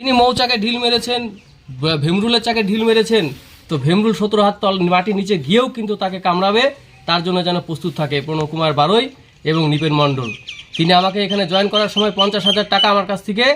তিনি মৌচাকে ঢিল মেরেছেন ভেমরুলের চাকে ঢিল মেরেছেন, তো ভেমরুল সতেরো হাত তল মাটির নিচে গিয়েও কিন্তু তাকে কামড়াবে, তার জন্য যেন প্রস্তুত থাকে প্রণব কুমার বারোই এবং নিপেন মণ্ডল। তিনি আমাকে এখানে জয়েন করার সময় পঞ্চাশ হাজার টাকা আমার কাছ থেকে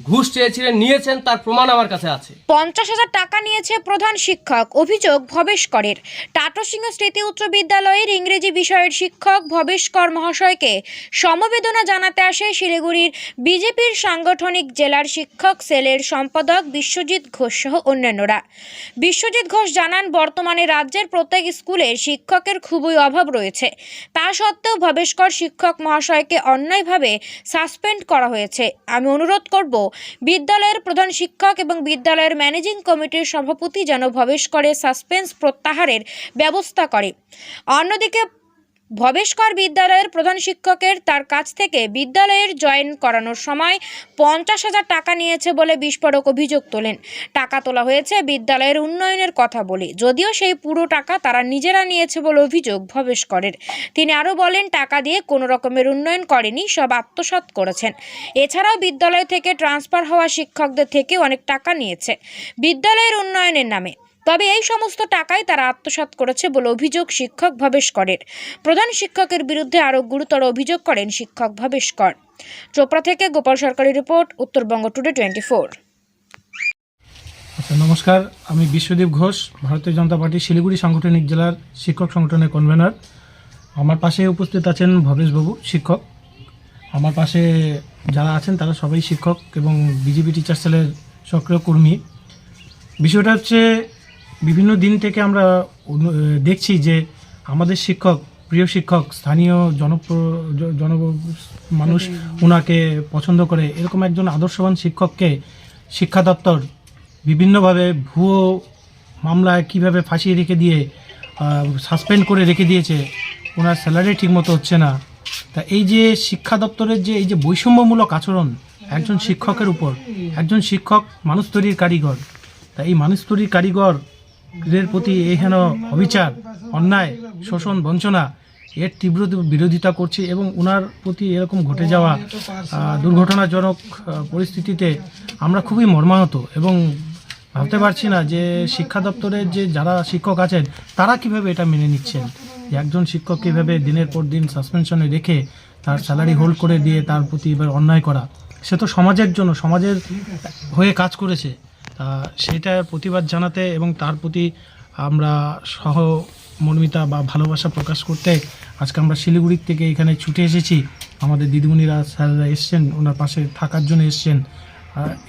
ঘুষ চেয়েছিলেন, নিয়েছেন, তার প্রমাণ আমার কাছে আছে। পঞ্চাশ হাজার টাকা নিয়েছে প্রধান শিক্ষক, অভিযোগ ভবেশ করের। টাটসিংহ স্মৃতি উচ্চ বিদ্যালয়ের ইংরেজি বিষয়ের শিক্ষক ভবেশ কর মহাশয়কে সমবেদনা জানাতে আসে শিলিগুড়ির বিজেপির সাংগঠনিক জেলার শিক্ষক সেলের সম্পাদক বিশ্বজিৎ ঘোষ সহ অন্যান্যরা। বিশ্বজিৎ ঘোষ জানান, বর্তমানে রাজ্যের প্রত্যেক স্কুলে শিক্ষকের খুবই অভাব রয়েছে। তা সত্ত্বেও ভবেশকর শিক্ষক মহাশয়কে অন্যায়ভাবে সাসপেন্ড করা হয়েছে। আমি অনুরোধ করব বিদ্যালয়ের প্রধান শিক্ষক এবং বিদ্যালয়ের ম্যানেজিং কমিটির সভাপতি যেন ভবেশ করে সাসপেন্স প্রত্যাহারের ব্যবস্থা করে। অন্যদিকে ভবেশকর বিদ্যালয়ের প্রধান শিক্ষকের তার কাছ থেকে বিদ্যালয়ের জয়েন করানোর সময় পঞ্চাশ হাজার টাকা নিয়েছে বলে বিস্ফোরক অভিযোগ তোলেন। টাকা তোলা হয়েছে বিদ্যালয়ের উন্নয়নের কথা বলে। যদিও সেই পুরো টাকা তারা নিজেরা নিয়েছে বলে অভিযোগ ভবেশকরের। তিনি আরও বলেন, টাকা দিয়ে কোনো রকমের উন্নয়ন করেনি, সব আত্মসাৎ করেছেন। এছাড়াও বিদ্যালয় থেকে ট্রান্সফার হওয়া শিক্ষকদের থেকে অনেক টাকা নিয়েছে। বিদ্যালয়ের উন্নয়নের নামে তবে এই সমস্ত টাকাই তারা আত্মসাৎ করেছে বলে অভিযোগ শিক্ষক ভবেশ করের। প্রধান শিক্ষকের বিরুদ্ধে আরও গুরুতর অভিযোগ করেন শিক্ষক ভবেশ কর। চোপড়া থেকে গোপাল সরকারি report, Uttarbanga today twenty four আচ্ছা নমস্কার। আমি বিশ্বদীপ ঘোষ, ভারতীয় জনতা পার্টি শিলিগুড়ি সাংগঠনিক জেলার শিক্ষক সংগঠনের কনভেনার আমার পাশে উপস্থিত আছেন ভবেশবাবু শিক্ষক। আমার পাশে যারা আছেন, তারা সবাই শিক্ষক এবং বিজেপি টিচার সেলের সক্রিয় কর্মী। বিষয়টা হচ্ছে বিভিন্ন দিন থেকে আমরা দেখছি যে আমাদের শিক্ষক, প্রিয় শিক্ষক, স্থানীয় জনপ্র জন মানুষ ওনাকে পছন্দ করে। এরকম একজন আদর্শবান শিক্ষককে শিক্ষা দপ্তর বিভিন্নভাবে ভুয়ো মামলায় কীভাবে ফাঁসিয়ে রেখে দিয়ে সাসপেন্ড করে রেখে দিয়েছে, ওনার স্যালারি ঠিকমতো হচ্ছে না। তা এই যে শিক্ষা দপ্তরের যে, এই যে বৈষম্যমূলক আচরণ একজন শিক্ষকের উপর, একজন শিক্ষক মানুষ তৈরির কারিগর, তা এই মানুষ তৈরির কারিগরের প্রতি এই হেন অবিচার, অন্যায়, শোষণ, বঞ্চনা, এর তীব্র বিরোধিতা করছে এবং ওনার প্রতি এরকম ঘটে যাওয়া দুর্ঘটনাজনক পরিস্থিতিতে আমরা খুবই মর্মাহত এবং ভাবতে পারছি না যে শিক্ষা দপ্তরের যে যারা শিক্ষক আছেন, তারা কীভাবে এটা মেনে নিচ্ছেন? যে একজন শিক্ষক কীভাবে দিনের পর দিন সাসপেনশনে রেখে তার স্যালারি হোল্ড করে দিয়ে তার প্রতি এবার অন্যায় করা? সে তো সমাজের জন্য, সমাজের হয়ে কাজ করেছে। তা সেটার প্রতিবাদ জানাতে এবং তার প্রতি আমরা সহমর্মিতা বা ভালোবাসা প্রকাশ করতে আজকে আমরা শিলিগুড়ির থেকে এখানে ছুটে এসেছি। আমাদের দিদিমণিরা, স্যাররা এসছেন, ওনার পাশে থাকার জন্য এসছেন।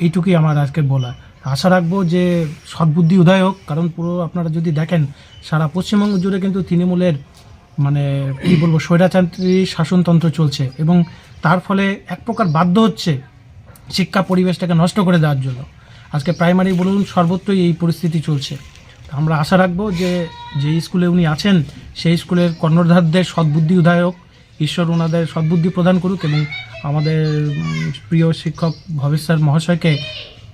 এইটুকুই আমার আজকে বলা আশা রাখব যে সদ্বুদ্ধি উদয় হোক, কারণ পুরো আপনারা যদি দেখেন, সারা পশ্চিমবঙ্গ জুড়ে কিন্তু তৃণমূলের মানে কী বলব স্বৈরাচান্ত্রী শাসনতন্ত্র চলছে এবং তার ফলে এক প্রকার বাধ্য হচ্ছে শিক্ষা পরিবেশটাকে নষ্ট করে দেওয়ার জন্য। আজকে প্রাইমারি বলুন, সর্বত্রই এই পরিস্থিতি চলছে। আমরা আশা রাখব যে যে স্কুলে উনি আছেন, সেই স্কুলের কর্ণধারদের সদ্বুদ্ধি উদয় হোক ঈশ্বর ওনাদের সদ্বুদ্ধি প্রদান করুক এবং আমাদের প্রিয় শিক্ষক ভবেশ্বর মহাশয়কে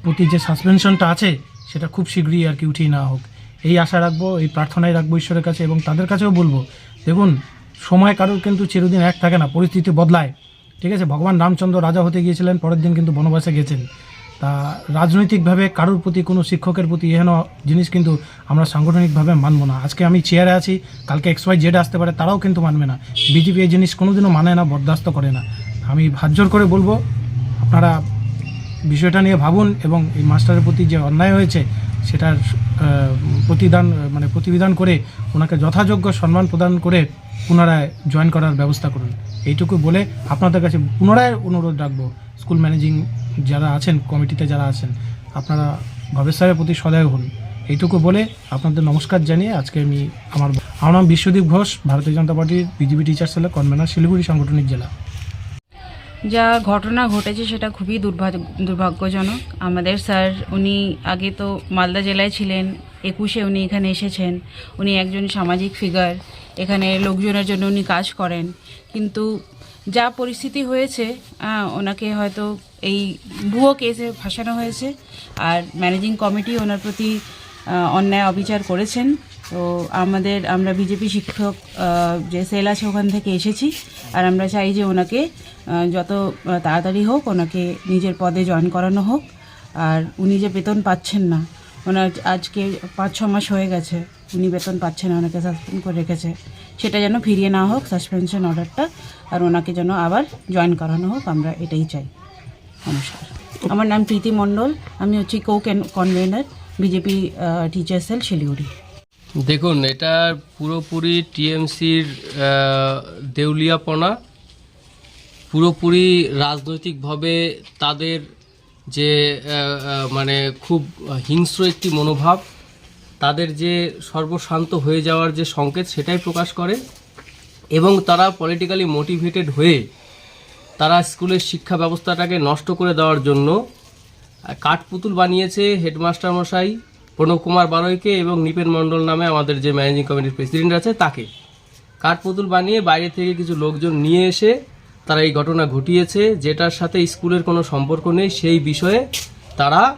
প্রতি যে সাসপেনশনটা আছে, সেটা খুব শীঘ্রই আর কি উঠিয়ে নেওয়া হোক। এই আশা রাখব, এই প্রার্থনাই রাখব ঈশ্বরের কাছে এবং তাদের কাছেও বলব, দেখুন, সময় কারোর কিন্তু চিরদিন এক থাকে না, পরিস্থিতি বদলায়। ঠিক আছে, ভগবান রামচন্দ্র রাজা হতে গিয়েছিলেন, পরের দিন কিন্তু বনবাসে গেছেন। রাজনৈতিকভাবে কারোর প্রতি কোনো শিক্ষকের প্রতি এহেন জিনিস কিন্তু আমরা সাংগঠনিকভাবে মানব না। আজকে আমি চেয়ারে আছি, কালকে এক্স ওয়াই জেড আসতে পারে, তারাও কিন্তু মানবে না। বিজেপি এই জিনিস কোনোদিনও মানে না, বরদাস্ত করে না। আমি ভাজ্যর করে বলব, আপনারা বিষয়টা নিয়ে ভাবুন এবং এই মাস্টারের প্রতি যে অন্যায় হয়েছে, সেটার প্রতিদান মানে প্রতিবিধান করে ওনাকে যথাযোগ্য সম্মান প্রদান করে পুনরায় জয়েন করার ব্যবস্থা করুন। এইটুকু বলে আপনাদের কাছে পুনরায় অনুরোধ রাখব, স্কুল ম্যানেজিং যারা আছেন, কমিটিতে যারা আছেন, আপনারা ভবেশ্বরের প্রতি সদয় হন। এইটুকু বলে আপনাদের নমস্কার জানিয়ে আজকে আমি আমার আমার নাম বিশ্বদীপ ঘোষ, ভারতীয় জনতা পার্টির বিজেপি টিচার সেলের কনভেনার শিলিগুড়ি সাংগঠনিক জেলা। যা ঘটনা ঘটেছে সেটা খুবই দুর্ভাগ্য দুর্ভাগ্যজনক। আমাদের স্যার, উনি আগে তো মালদা জেলায় ছিলেন, একুশে উনি এখানে এসেছেন। উনি একজন সামাজিক ফিগার এখানে লোকজনের জন্য উনি কাজ করেন। কিন্তু যা পরিস্থিতি হয়েছে ওনাকে হয়তো এই ভুয়ো কেসে ফাঁসানো হয়েছে। আর ম্যানেজিং কমিটি ওনার প্রতি অন্যায় অবিচার করেছেন। তো আমাদের, আমরা বিজেপি শিক্ষক যে সেল আছে ওখান থেকে এসেছি। আর আমরা চাই যে ওনাকে যত তাড়াতাড়ি হোক, ওনাকে নিজের পদে জয়েন করানো হোক। আর উনি যে বেতন পাচ্ছেন না, ওনার আজকে পাঁচ ছ মাস হয়ে গেছে, উনি বেতন পাচ্ছেন না, ওনাকে সাসপেন্ড করে রেখেছে। সেটা যেন ফিরিয়ে না হোক সাসপেনশন অর্ডারটা আর ওনাকে যেন আবার জয়েন করানো হোক, আমরা এটাই চাই। নমস্কার। আমার নাম প্রীতি মণ্ডল, আমি হচ্ছি co convener BJP teacher cell Siliguri. দেখুন, এটা পুরোপুরি টিএমসির দেউলিয়াপনা। পুরোপুরি রাজনৈতিকভাবে তাদের যে মানে খুব হিংস্র একটি মনোভাব, তাদের যে সর্বশান্ত হয়ে যাওয়ার যে সংকেত সেটাই প্রকাশ করে। এবং তারা পলিটিক্যালি মোটিভেটেড হয়ে তারা স্কুলের শিক্ষা ব্যবস্থাটাকে নষ্ট করে দেওয়ার জন্য কাঠপুতুল বানিয়েছে হেডমাস্টার মশাই প্রণব কুমার বারৈকে এবং নিপেন মণ্ডল নামে আমাদের যে ম্যানেজিং কমিটির প্রেসিডেন্ট আছে, তাকে। কাঠপুতুল বানিয়ে বাইরে থেকে কিছু লোকজন নিয়ে এসে তারা এই ঘটনা ঘটিয়েছে, যেটার সাথে স্কুলের কোনো সম্পর্ক নেই, সেই বিষয়ে তারা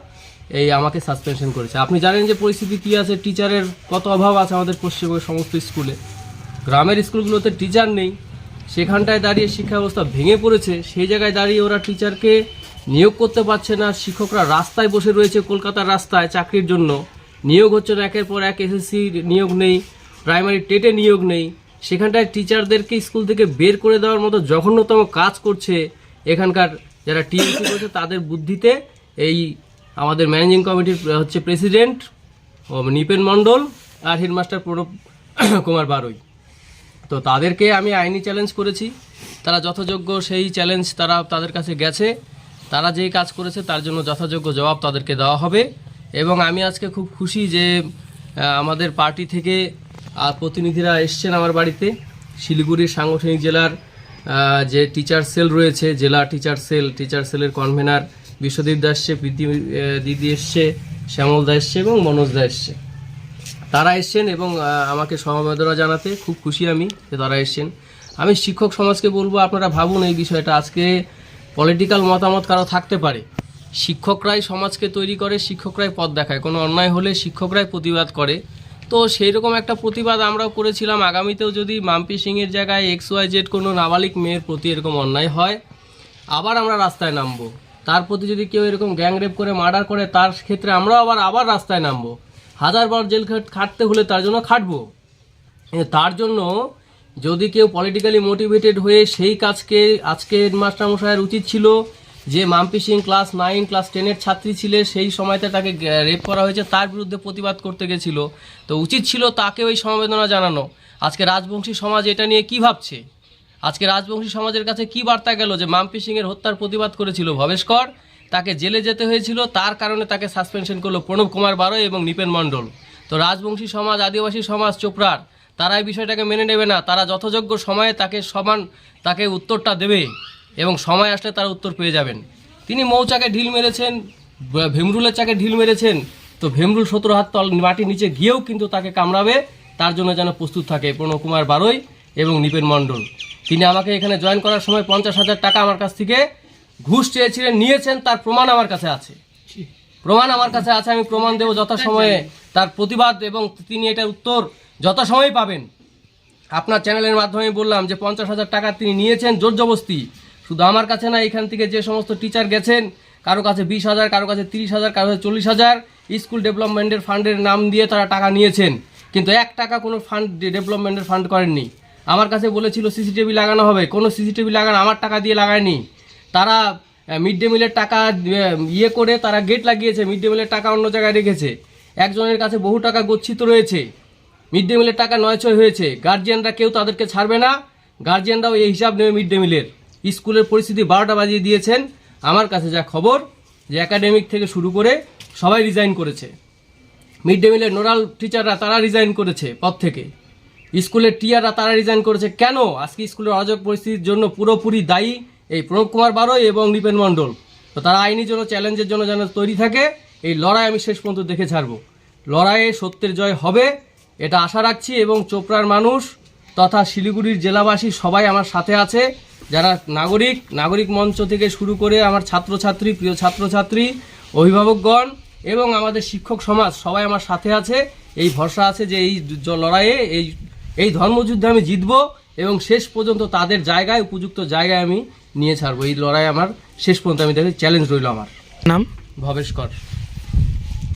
এই আমাকে সাসপেনশন করেছে। আপনি জানেন যে পরিস্থিতি কী আছে? টিচারের কত অভাব আছে আমাদের পশ্চিমবঙ্গের সমস্ত স্কুলে। গ্রামের স্কুলগুলোতে টিচার নেই। সেখানটায় দাঁড়িয়ে শিক্ষা ব্যবস্থা ভেঙে পড়েছে। সেই জায়গায় দাঁড়িয়ে ওরা টিচারকে নিয়োগ করতে পারছে না, শিক্ষকরা রাস্তায় বসে রয়েছে কলকাতার রাস্তায় চাকরির জন্য। নিয়োগ হচ্ছে না, একের পর এক এসএসসি নিয়োগ নেই প্রাইমারি টেটে নিয়োগ নেই। সেখানটায় টিচারদেরকে স্কুল থেকে বের করে দেওয়ার মতো জঘন্যতম কাজ করছে এখানকার যারা টিএমসি করছে তাদের বুদ্ধিতে এই আমাদের ম্যানেজিং কমিটির হচ্ছে প্রেসিডেন্ট ও নিপেন মণ্ডল আর হেডমাস্টার প্রণব কুমার বারুই। তো তাদেরকে আমি আইনি চ্যালেঞ্জ করেছি। তারা যথাযোগ্য সেই চ্যালেঞ্জ তারা, তাদের কাছে গেছে। তারা যেই কাজ করেছে তার জন্য যথাযোগ্য জবাব তাদেরকে দেওয়া হবে। এবং আমি আজকে খুব খুশি যে আমাদের পার্টি থেকে প্রতিনিধিরা এসছেন আমার বাড়িতে। শিলিগুড়ির সাংগঠনিক জেলার যে টিচার সেল রয়েছে, জেলা টিচার সেল টিচার সেলের কনভেনার বিশ্বদীপ দা এসছে, প্রীতি দিদি এসছে, শ্যামল দা এসছে এবং মনোজ দা এসছে। তারা এসছেন এবং আমাকে সমবেদনা জানাতে খুব খুশি আমি যে তারা এসছেন। আমি শিক্ষক সমাজকে বলব, আপনারা ভাবুন এই বিষয়টা। আজকে পলিটিক্যাল মতামত কারও থাকতে পারে। শিক্ষকরাই সমাজকে তৈরি করে, শিক্ষকরাই পথ দেখায়। কোনো অন্যায় হলে শিক্ষকরাই প্রতিবাদ করে। তো সেই রকম একটা প্রতিবাদ আমরাও করেছিলাম। আগামীতেও যদি মাম্পি সিংয়ের জায়গায় এক্স ওয়াই জেড কোনো নাবালিক মেয়ের প্রতি এরকম অন্যায় হয়, আবার আমরা রাস্তায় নামবো। তার প্রতি যদি কেউ এরকম গ্যাংরেপ করে, মার্ডার করে, তার ক্ষেত্রে আমরাও আবার আবার রাস্তায় নামবো। হাজারবার জেল খাটতে হলে তার জন্য খাটবো। তার জন্য যদি কেউ পলিটিক্যালি মোটিভেটেড হয়ে সেই কাজকে আজকে হেডমাস্টার মশাইয়ের উচিত ছিল, যে Mampi Singh class nine class টেনের ছাত্রী ছিলে, সেই সময়তে তাকে রেপ করা হয়েছে, তার বিরুদ্ধে প্রতিবাদ করতে গেছিল। তো উচিত ছিল তাকে ওই সমবেদনা জানানো। আজকে রাজবংশী সমাজ এটা নিয়ে কি ভাবছে? আজকে রাজবংশী সমাজের কাছে কি বার্তা গেল যে মাম্পি সিং এর হত্যার প্রতিবাদ করেছিল? ভবেশকর তাকে জেলে যেতে হয়েছিল, তার কারণে তাকে সাসপেনশন করল প্রণব কুমার বারো এবং নিপেন মণ্ডল। তো রাজবংশী সমাজ, আদিবাসী সমাজ, চোপড়ার তারা এই বিষয়টাকে মেনে নেবে না। তারা যথাযোগ্য সময়ে তাকে সমান তাকে উত্তরটা দেবে এবং সময় আসলে তারা উত্তর পেয়ে যাবেন। তিনি মৌচাকে ঢিল মেরেছেন ভেমরুলের চাকে ঢিল মেরেছেন তো ভেমরুল সতেরো হাত তল মাটির নিচে গিয়েও কিন্তু তাকে কামড়াবে তার জন্য যেন প্রস্তুত থাকে প্রণব কুমার বারোই এবং নিপেন মণ্ডল। তিনি আমাকে এখানে জয়েন করার সময় পঞ্চাশ হাজার টাকা আমার কাছ থেকে ঘুষ চেয়েছিলেন নিয়েছেন তার প্রমাণ আমার কাছে আছে। প্রমাণ আমার কাছে আছে আমি প্রমাণ দেবো যথাসময়ে তার প্রতিবাদ এবং তিনি এটার উত্তর যথাসময়ে পাবেন, আপনার চ্যানেলের মাধ্যমে বললাম যে পঞ্চাশ হাজার টাকা তিনি নিয়েছেন জোর জবস্তি শুধু আমার কাছে না, এখান থেকে যে সমস্ত টিচার গেছেন, কারও কাছে বিশ হাজার, কারও কাছে তিরিশ হাজার, কারও কাছে চল্লিশ হাজার স্কুল ডেভেলপমেন্টের ফান্ডের নাম দিয়ে তারা টাকা নিয়েছেন। কিন্তু এক টাকা কোনো ফান্ড ডেভেলপমেন্টের ফান্ড করেননি। আমার কাছে বলেছিল, সিসিটিভি লাগানো হবে। কোনো সিসিটিভি লাগানো, আমার টাকা দিয়ে লাগায়নি। তারা মিড ডে মিলের টাকা ইয়ে করে তারা গেট লাগিয়েছে মিড ডে মিলের টাকা অন্য জায়গায় রেখেছে। একজনের কাছে বহু টাকা গচ্ছিত রয়েছে। মিড ডে মিলের টাকা নয় ছয় হয়েছে। গার্জিয়ানরা কেউ তাদেরকে ছাড়বে না। গার্জিয়ানরাও এই হিসাব নেবে মিড ডে মিলের। স্কুলের পরিস্থিতি বারোটা বাজিয়ে দিয়েছেন। আমার কাছে যা খবর, যে একাডেমিক থেকে শুরু করে সবাই রিজাইন করেছে। মিড ডে মিলের নোরাল টিচাররা তারা রিজাইন করেছে পদ থেকে। স্কুলের টিয়াররা তারা রিজাইন করেছে কেন? আজকে স্কুলের অরাজক পরিস্থিতির জন্য পুরোপুরি দায়ী এই প্রণব কুমার বারোই এবং নিপেন মণ্ডল। তো তারা আইনি জন্য, চ্যালেঞ্জের জন্য যেন তৈরি থাকে, এই লড়াই আমি শেষ পর্যন্ত দেখে ছাড়বো। লড়াইয়ে সত্যের জয় হবে এটা আশা রাখছি এবং চোপড়ার মানুষ তথা শিলিগুড়ির জেলাবাসী সবাই আমার সাথে আছে। যারা নাগরিক নাগরিক মঞ্চ থেকে শুরু করে আমার ছাত্রছাত্রী প্রিয় ছাত্রছাত্রী অভিভাবকগণ এবং আমাদের শিক্ষক সমাজ সবাই আমার সাথে আছে। এই ভরসা আছে যে এই লড়াইয়ে এই এই ধর্মযুদ্ধে আমি জিতব এবং শেষ পর্যন্ত তাদের জায়গায় উপযুক্ত জায়গায় আমি নিয়ে ছাড়বো। এই লড়াই আমার শেষ পর্যন্ত আমি তাদের চ্যালেঞ্জ রইল আমার। নাম? ভবেশ কর